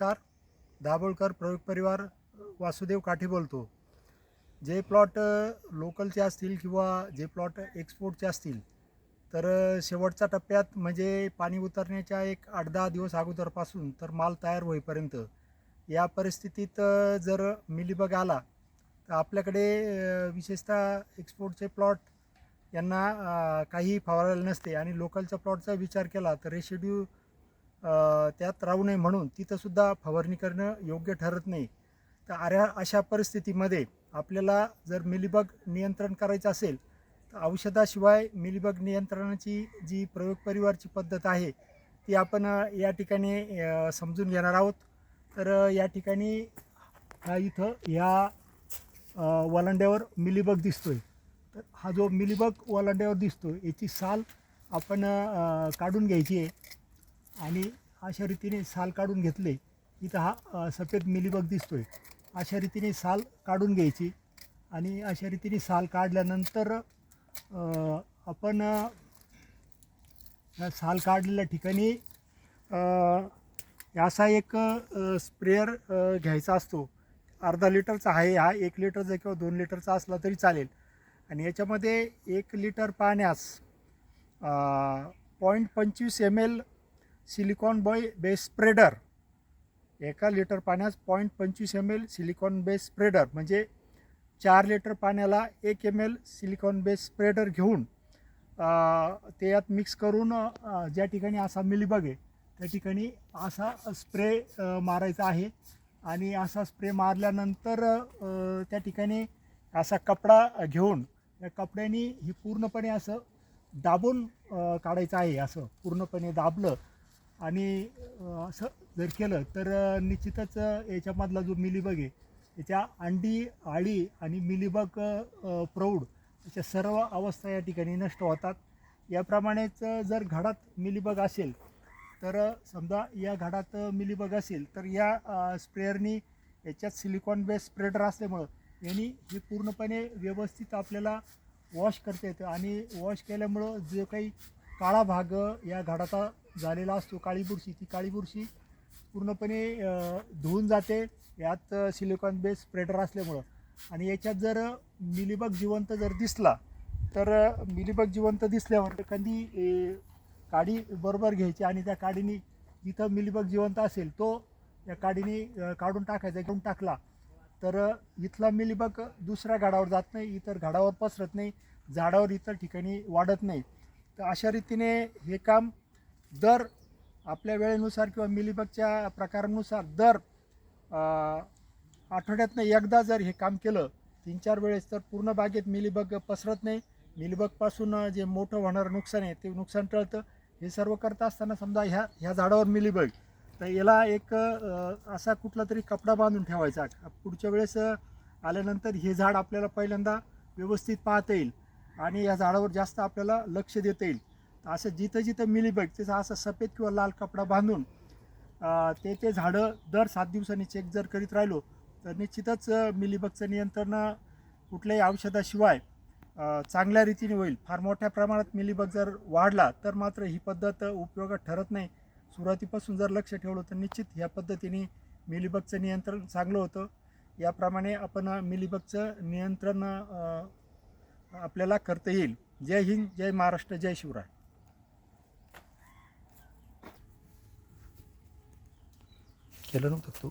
नमस्कार. दाभोळकर प्रयोग परिवार वासुदेव काठी बोलतो. जे प्लॉट लोकलचे असतील किंवा जे प्लॉट एक्सपोर्टचे असतील तर शेवटच्या टप्प्यात म्हणजे पाणी उतरण्याच्या एक आठ दहा दिवस अगोदरपासून तर माल तयार होईपर्यंत या परिस्थितीत जर मिलीबग आला तर आपल्याकडे विशेषतः एक्सपोर्टचे प्लॉट यांना काही फवारायला नसते आणि लोकलच्या प्लॉटचा विचार केला तर रेसिड्यू त्यात राहू नये म्हणून तिथंसुद्धा फवारणी करणं योग्य ठरत नाही. तर अऱ्या अशा परिस्थितीमध्ये आपल्याला जर मिलीबग नियंत्रण करायचं असेल तर औषधाशिवाय मिलीबग नियंत्रणाची जी प्रयोग परिवारची पद्धत आहे ती आपण या ठिकाणी समजून घेणार आहोत. तर या ठिकाणी हा इथं ह्या वलांड्यावर मिलीबग दिसतोय. तर हा जो मिलीबग वलांड्यावर दिसतो याची साल आपण काढून घ्यायची आहे. आणि अशा रीतीने साल काढून घेतले. इथं हा सफेद मिलीबग दिसतोय. अशा रीतीने साल काढून घ्यायची आणि अशा रीतीने साल काढल्यानंतर आपण या साल काढलेल्या ठिकाणी असा एक स्प्रेअर घ्यायचा असतो. अर्धा लिटरचा आहे हा एक लिटरचा किंवा दोन लिटरचा असला तरी चालेल. आणि याच्यामध्ये एक लिटर पाण्यास पॉईंट पंचवीस एम एल सिलिकॉन बॉय बेस स्प्रेडर. एका लिटर पाण्यास पॉईंट पंचवीस M L silicone base spreader. म्हणजे चार लिटर पाण्याला एक M L silicone base spreader घेऊन ते यात मिक्स करून ज्या ठिकाणी असा मिलीबग आहे त्या ठिकाणी असा स्प्रे मारायचा आहे. आणि असा स्प्रे मारल्यानंतर त्या ठिकाणी असा कपडा घेऊन त्या कपड्याने ही पूर्णपणे असं दाबून काढायचं आहे असं. पूर्णपणे दाबलं आणि असं जर केलं तर निश्चितच याच्यामधला जो मिलीबग आहे त्याच्या अंडी आळी आणि मिलीबग प्रौढ अशा सर्व अवस्था या ठिकाणी नष्ट होतात. याप्रमाणेच जर घडात मिलीबग असेल तर समजा या घडात मिलीबग असेल तर या स्प्रेअरनी याच्यात सिलिकॉन बेस स्प्रेडर असल्यामुळं यांनी हे पूर्णपणे व्यवस्थित आपल्याला वॉश करता येतं आणि वॉश केल्यामुळं जे काही काळा भाग या घडाचा झालेला असतो काळी बुरशी. ती काळी बुरशी पूर्णपणे धुवून जाते. यात सिलिकॉन बेस स्प्रेडर असल्यामुळं. आणि याच्यात जर मिलीबग जिवंत जर दिसला तर मिलीबग जिवंत दिसल्यावर कधी काडी बरोबर घ्यायची आणि त्या काडीने जिथं मिलीबग जिवंत असेल तो त्या काडीने काढून टाकायचा घेऊन टाकला तर इथला मिलीबग दुसऱ्या घाडावर जात नाही इतर घाडावर पसरत नाही झाडावर इतर ठिकाणी वाढत नाही. तर अशा रीतीने हे काम दर आपल्या वेळेनुसार किंवा मिलीबगच्या प्रकारानुसार दर आठवड्यातनं एकदा जर हे काम केलं तीन चार वेळेस तर पूर्ण बागेत मिलीबग पसरत नाही. मिलीबगपासून जे मोठं होणारं नुकसान आहे ते नुकसान टळतं. हे सर्व करत असताना समजा ह्या ह्या झाडावर मिलीबग तर याला एक असा कुठला तरी कपडा बांधून ठेवायचा. पुढच्या वेळेस आल्यानंतर हे झाड आपल्याला पहिल्यांदा व्यवस्थित पाहता येईल. आणि या झाडावर जास्त आपल्याला लक्ष देता येईल. असं जिथं जिथं मिलीबग तिथं असं सफेद किंवा लाल कपडा बांधून ते ते झाडं दर सात दिवसांनी चेक जर करीत राहिलो तर निश्चितच मिलीबगचं नियंत्रण कुठल्याही औषधाशिवाय चांगल्या रीतीने होईल. फार मोठ्या प्रमाणात मिलीबग जर वाढला तर मात्र ही पद्धत उपयोगात ठरत नाही. सुरुवातीपासून जर लक्ष ठेवलं तर निश्चित ह्या पद्धतीने मिलीबगचं नियंत्रण चांगलं होतं. याप्रमाणे आपण मिलीबगचं नियंत्रण आपल्याला करता येईल. जय हिंद जय महाराष्ट्र जय शिवराय. केलं नव्हतं तू?